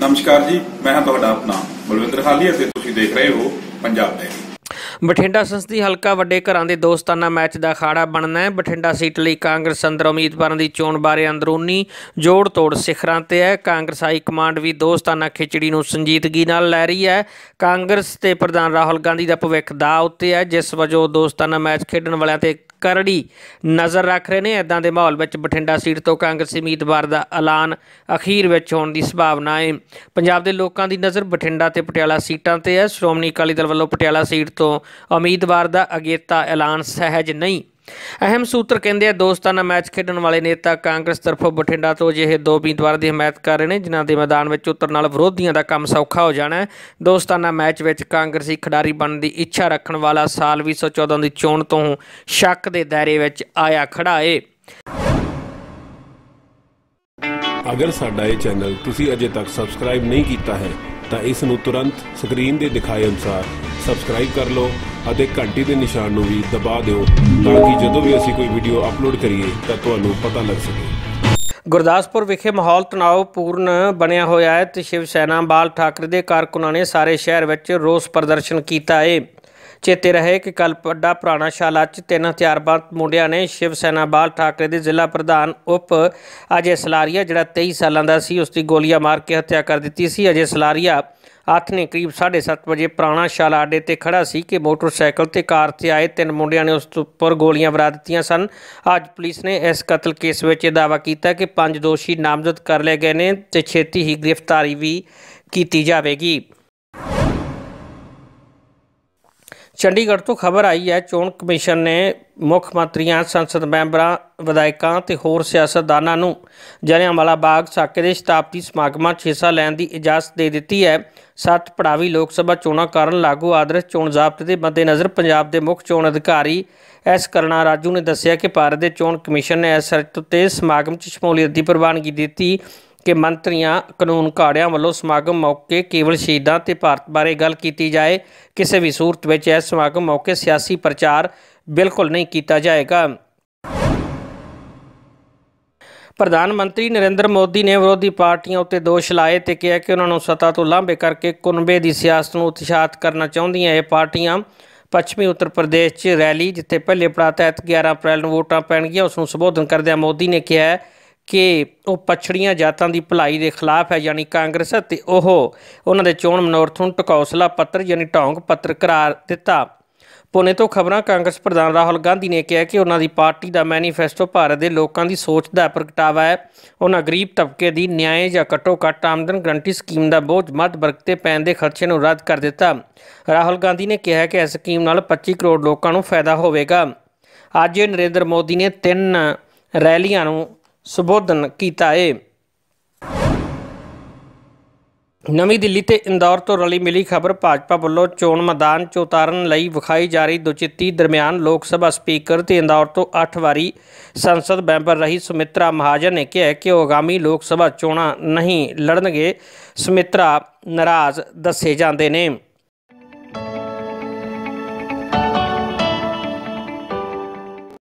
ਨਮਸਕਾਰ ਜੀ, ਮੈਂ ਹਾਂ ਤੁਹਾਡਾ ਆਪਣਾ ਬਲਵਿੰਦਰ ਹਾਲੀ ਅਤੇ ਤੁਸੀਂ ਦੇਖ ਰਹੇ ਹੋ ਪੰਜਾਬ ਡੈਰੀ ਬਠਿੰਡਾ ਸੰਸਦੀ ਹਲਕਾ ਵੱਡੇ ਘਰਾਂ ਦੇ ਦੋਸਤਾਨਾ ਮੈਚ ਦਾ ਅਖਾੜਾ ਬਣਨਾ ਹੈ। ਬਠਿੰਡਾ ਸੀਟ ਲਈ ਕਾਂਗਰਸ ਅੰਦਰ ਉਮੀਦਵਾਰਾਂ ਦੀ ਚੋਣ ਬਾਰੇ ਅੰਦਰੂਨੀ ਜੋੜ ਤੋੜ ਸਿਖਰਾਂ ਤੇ ਹੈ। ਕਾਂਗਰਸ ਹਾਈ ਕਮਾਂਡ ਵੀ ਦੋਸਤਾਨਾ ਖਿਚੜੀ ਨੂੰ ਸੰਜੀਦਗੀ ਨਾਲ ਲੈ ਰਹੀ ਹੈ। ਕਾਂਗਰਸ ਤੇ ਪ੍ਰਧਾਨ ਰਾਹੁਲ ਗਾਂਧੀ ਦਾ ਭਵਿੱਖ ਦਾ ਉੱਤੇ ਹੈ। ਜਿਸ ਵਜੋਂ ਦੋਸਤਾਨਾ ਮੈਚ ਖੇਡਣ ਵਾਲਿਆਂ ਤੇ ਕਰੜੀ ਨਜ਼ਰ ਰੱਖ ਰਹੇ ਨੇ। ਇਦਾਂ ਦੇ ਮਾਹੌਲ ਵਿੱਚ ਬਠਿੰਡਾ ਸੀਟ ਤੋਂ ਕਾਂਗਰਸੀ ਉਮੀਦਵਾਰ ਦਾ ਐਲਾਨ ਅਖੀਰ ਵਿੱਚ ਹੋਣ ਦੀ ਸੰਭਾਵਨਾ ਹੈ। ਪੰਜਾਬ ਦੇ ਲੋਕਾਂ ਦੀ ਨਜ਼ਰ ਬਠਿੰਡਾ ਤੇ ਪਟਿਆਲਾ ਸੀਟਾਂ ਤੇ ਹੈ। ਸ਼੍ਰੋਮਣੀ ਅਕਾਲੀ ਦਲ ਵੱਲੋਂ ਪਟਿਆਲਾ ਸੀਟ ਤੋਂ ਉਮੀਦਵਾਰ ਦਾ ਅਗੇਤਾ ਐਲਾਨ ਸਹਿਜ ਨਹੀਂ। ਅਹਿਮ ਸੂਤਰ ਕਹਿੰਦੇ ਆ ਦੋਸਤਾਨਾ ਮੈਚ ਖੇਡਣ ਵਾਲੇ ਨੇਤਾ ਕਾਂਗਰਸ ਤਰਫੋਂ ਬਠਿੰਡਾ ਤੋਂ ਅਜਿਹੇ ਦੋ ਉਮੀਦਵਾਰ ਦੀ ਹਮਾਇਤ ਕਰ ਰਹੇ ਨੇ, ਜਿਨ੍ਹਾਂ ਦੇ ਮੈਦਾਨ ਵਿੱਚ ਉਤਰਨ ਨਾਲ ਵਿਰੋਧੀਆਂ ਦਾ ਕੰਮ ਸੌਖਾ ਹੋ ਜਾਣਾ ਹੈ। ਦੋਸਤਾਨਾ ਮੈਚ ਵਿੱਚ ਕਾਂਗਰਸੀ ਖਿਡਾਰੀ ਬਣਨ ਦੀ ਇੱਛਾ ਰੱਖਣ ਵਾਲਾ ਸਾਲ 2014 ਦੀ ਚੋਣ ਤੋਂ ਸ਼ੱਕ ਦੇ ਦਾਇਰੇ ਵਿੱਚ ਆਇਆ ਖੜਾ ਏ। ਅਗਰ ਸਾਡਾ ਇਹ ਚੈਨਲ ਤੁਸੀਂ ਅਜੇ ਤੱਕ ਸਬਸਕ੍ਰਾਈਬ ਨਹੀਂ ਕੀਤਾ ਹੈ, ਤਾਂ ਇਸ ਨੂੰ ਤੁਰੰਤ ਸਕਰੀਨ ਦੇ ਦਿਖਾਏ ਅਨੁਸਾਰ ਸਬਸਕ੍ਰਾਈਬ ਕਰ ਲਓ ਅਤੇ ਘੰਟੀ ਦੇ ਨਿਸ਼ਾਨ ਨੂੰ ਵੀ ਦਬਾ ਦਿਓ ਤਾਂ ਕਿ ਜਦੋਂ ਵੀ ਅਸੀਂ ਕੋਈ ਵੀਡੀਓ ਅਪਲੋਡ ਕਰੀਏ ਤਾਂ ਤੁਹਾਨੂੰ ਪਤਾ ਲੱਗ ਸਕੇ। ਗੁਰਦਾਸਪੁਰ ਵਿਖੇ ਮਾਹੌਲ ਤਣਾਅਪੂਰਨ ਬਣਿਆ ਹੋਇਆ ਹੈ ਤੇ ਸ਼ਿਵ ਸੈਨਾ ਬਾਲ ਠਾਕਰੇ ਦੇ ਕਾਰਕੁਨਾਂ ਨੇ ਸਾਰੇ ਸ਼ਹਿਰ ਵਿੱਚ ਰੋਸ ਪ੍ਰਦਰਸ਼ਨ ਕੀਤਾ ਹੈ ਚੇਤੇ ਰਹੇ ਕਿ ਕੱਲ ਵੱਡਾ ਪੁਰਾਣਾ ਸ਼ਾਲਾ 'ਚ ਤਿੰਨ ਹਥਿਆਰਬੰਦ ਮੁੰਡਿਆਂ ਨੇ ਸ਼ਿਵ ਸੈਨਾ ਬਾਲ ਠਾਕਰੇ ਦੇ ਜ਼ਿਲ੍ਹਾ ਪ੍ਰਧਾਨ ਉਪ ਅਜੇ ਸਲਾਰੀਆ, ਜਿਹੜਾ 23 ਸਾਲਾਂ ਦਾ ਸੀ, ਉਸ ਦੀ ਗੋਲੀਆਂ ਮਾਰ ਕੇ ਹੱਤਿਆ ਕਰ ਦਿੱਤੀ ਸੀ। ਅਜੇ ਸਲਾਰੀਆ ਅੱਠ ਨੇ ਕਰੀਬ 7:30 ਵਜੇ ਪੁਰਾਣਾ ਸ਼ਾਲਾ ਅੱਡੇ ਤੇ ਖੜਾ ਸੀ ਕਿ ਮੋਟਰਸਾਈਕਲ ਤੇ ਕਾਰ ਤੇ ਆਏ ਤਿੰਨ ਮੁੰਡਿਆਂ ਨੇ ਉਸ ਉੱਪਰ ਗੋਲੀਆਂ ਵਰਾ ਦਿੱਤੀਆਂ ਸਨ। ਅੱਜ ਪੁਲਿਸ ਨੇ ਇਸ ਕਤਲ ਕੇਸ ਵਿੱਚ ਇਹ ਦਾਅਵਾ ਕੀਤਾ ਕਿ ਪੰਜ ਦੋਸ਼ੀ ਨਾਮਜ਼ਦ ਕਰ ਲਏ ਗਏ ਨੇ ਤੇ ਛੇਤੀ ਹੀ ਗ੍ਰਿਫਤਾਰੀ ਵੀ ਕੀਤੀ ਜਾਵੇਗੀ। ਚੰਡੀਗੜ੍ਹ ਤੋਂ ਖਬਰ ਆਈ ਹੈ, ਚੋਣ ਕਮਿਸ਼ਨ ਨੇ ਮੁੱਖ ਮੰਤਰੀਆਂ, ਸੰਸਦ ਮੈਂਬਰਾਂ, ਵਿਧਾਇਕਾਂ ਤੇ ਹੋਰ ਸਿਆਸਤਦਾਨਾਂ ਨੂੰ ਜਲਿਆਂਵਾਲਾ ਬਾਗ ਸਾਕੇ ਦੇ ਸ਼ਤਾਬਦੀ ਸਮਾਗਮਾਂ 'ਚ ਹਿੱਸਾ ਲੈਣ ਦੀ ਇਜਾਜ਼ਤ ਦੇ ਦਿੱਤੀ ਹੈ। ਸੱਤ ਪੜਾਵੀ ਲੋਕ ਸਭਾ ਚੋਣਾਂ ਕਾਰਨ ਲਾਗੂ ਆਦਰਸ਼ ਚੋਣ ਜ਼ਾਬਤੇ ਦੇ ਮੱਦੇਨਜ਼ਰ ਪੰਜਾਬ ਦੇ ਮੁੱਖ ਚੋਣ ਅਧਿਕਾਰੀ ਐਸ. ਕਰਨਾ ਰਾਜੂ ਨੇ ਦੱਸਿਆ ਕਿ ਭਾਰਤ ਦੇ ਚੋਣ ਕਮਿਸ਼ਨ ਨੇ ਇਸ ਸ਼ਰਤ ਉੱਤੇ ਸਮਾਗਮ 'ਚ ਸ਼ਮੂਲੀਅਤ ਦੀ ਪ੍ਰਵਾਨਗੀ ਦਿੱਤੀ। ਕਿ ਮੰਤਰੀਆਂ ਕਾਨੂੰਨ ਘਾੜਿਆਂ ਵੱਲੋਂ ਸਮਾਗਮ ਮੌਕੇ ਕੇਵਲ ਸ਼ਹੀਦਾਂ ਤੇ ਭਾਰਤ ਬਾਰੇ ਗੱਲ ਕੀਤੀ ਜਾਏ, ਕਿਸੇ ਵੀ ਸੂਰਤ ਵਿੱਚ ਇਸ ਸਮਾਗਮ ਮੌਕੇ ਸਿਆਸੀ ਪ੍ਰਚਾਰ ਬਿਲਕੁਲ ਨਹੀਂ ਕੀਤਾ ਜਾਏਗਾ। ਪ੍ਰਧਾਨ ਮੰਤਰੀ ਨਰਿੰਦਰ ਮੋਦੀ ਨੇ ਵਿਰੋਧੀ ਪਾਰਟੀਆਂ ਉੱਤੇ ਦੋਸ਼ ਲਾਏ ਤੇ ਕਿਹਾ ਕਿ ਉਹਨਾਂ ਨੂੰ ਸੱਤਾ ਤੋਂ ਲਾਂਭੇ ਕਰਕੇ ਕੁਨਬੇ ਦੀ ਸਿਆਸਤ ਨੂੰ ਉਤਸ਼ਾਹਤ ਕਰਨਾ ਚਾਹੁੰਦੀਆਂ ਇਹ ਪਾਰਟੀਆਂ ਪੱਛਮੀ ਉੱਤਰ ਪ੍ਰਦੇਸ਼ 'ਚ ਰੈਲੀ ਜਿੱਥੇ ਪਹਿਲੇ ਪੜਾਅ ਤਹਿਤ 11 ਅਪ੍ਰੈਲ ਨੂੰ ਵੋਟਾਂ ਪੈਣਗੀਆਂ, ਉਸ ਨੂੰ ਸੰਬੋਧਨ ਕਰਦਿਆਂ ਮੋਦੀ ਨੇ ਕਿਹਾ ਕਿ ਉਹ ਪਛੜੀਆਂ ਜਾਤਾਂ ਦੀ ਭਲਾਈ ਦੇ ਖਿਲਾਫ ਹੈ, ਯਾਨੀ ਕਾਂਗਰਸ ਅਤੇ ਉਹ ਉਹਨਾਂ ਦੇ ਚੋਣ ਮਨੋਰਥ ਨੂੰ ਟਕੌਸਲਾ ਪੱਤਰ, ਯਾਨੀ ਢੌਂਗ ਪੱਤਰ ਕਰਾਰ ਦਿੱਤਾ। ਪੁਣੇ ਤੋਂ ਖਬਰਾਂ, ਕਾਂਗਰਸ ਪ੍ਰਧਾਨ ਰਾਹੁਲ ਗਾਂਧੀ ਨੇ ਕਿਹਾ ਕਿ ਉਹਨਾਂ ਦੀ ਪਾਰਟੀ ਦਾ ਮੈਨੀਫੈਸਟੋ ਭਾਰਤ ਦੇ ਲੋਕਾਂ ਦੀ ਸੋਚ ਦਾ ਪ੍ਰਗਟਾਵਾ ਹੈ। ਉਹਨਾਂ ਗਰੀਬ ਤਬਕੇ ਦੀ ਨਿਆਂ ਜਾਂ ਘੱਟੋ ਘੱਟ ਆਮਦਨ ਗਰੰਟੀ ਸਕੀਮ ਦਾ ਬੋਝ ਮੱਧ ਵਰਗ ਤੇ ਪੈਣ ਦੇ ਖਰਚੇ ਨੂੰ ਰੱਦ ਕਰ ਦਿੱਤਾ। ਰਾਹੁਲ ਗਾਂਧੀ ਨੇ ਕਿਹਾ ਕਿ ਇਸ ਸਕੀਮ ਨਾਲ 25 ਕਰੋੜ ਲੋਕਾਂ ਨੂੰ ਫਾਇਦਾ ਹੋਵੇਗਾ। ਅੱਜ ਨਰਿੰਦਰ ਮੋਦੀ ਨੇ ਤਿੰਨ ਰੈਲੀਆਂ ਨੂੰ ਸੰਬੋਧਨ ਕੀਤਾ ਏ। ਨਵੀਂ ਦਿੱਲੀ ਤੇ ਇੰਦੌਰ ਤੋਂ ਰਲੀ ਮਿਲੀ ਖਬਰ ਭਾਜਪਾ ਵੱਲੋਂ ਚੋਣ ਮੈਦਾਨ 'ਚ ਉਤਾਰਨ ਲਈ ਵਿਖਾਈ ਜਾ ਰਹੀ ਦੁਚਿੱਤੀ ਦਰਮਿਆਨ ਲੋਕ ਸਭਾ ਸਪੀਕਰ ਤੇ ਇੰਦੌਰ ਤੋਂ 8 ਵਾਰੀ ਸੰਸਦ ਮੈਂਬਰ ਰਹੀ ਸੁਮਿਤਰਾ ਮਹਾਜਨ ਨੇ ਕਿਹਾ ਕਿ ਉਹ ਆਗਾਮੀ ਲੋਕ ਸਭਾ ਚੋਣਾਂ ਨਹੀਂ ਲੜਨਗੇ। ਸੁਮਿਤਰਾ ਨਾਰਾਜ਼ ਦੱਸੇ ਜਾਂਦੇ ਨੇ।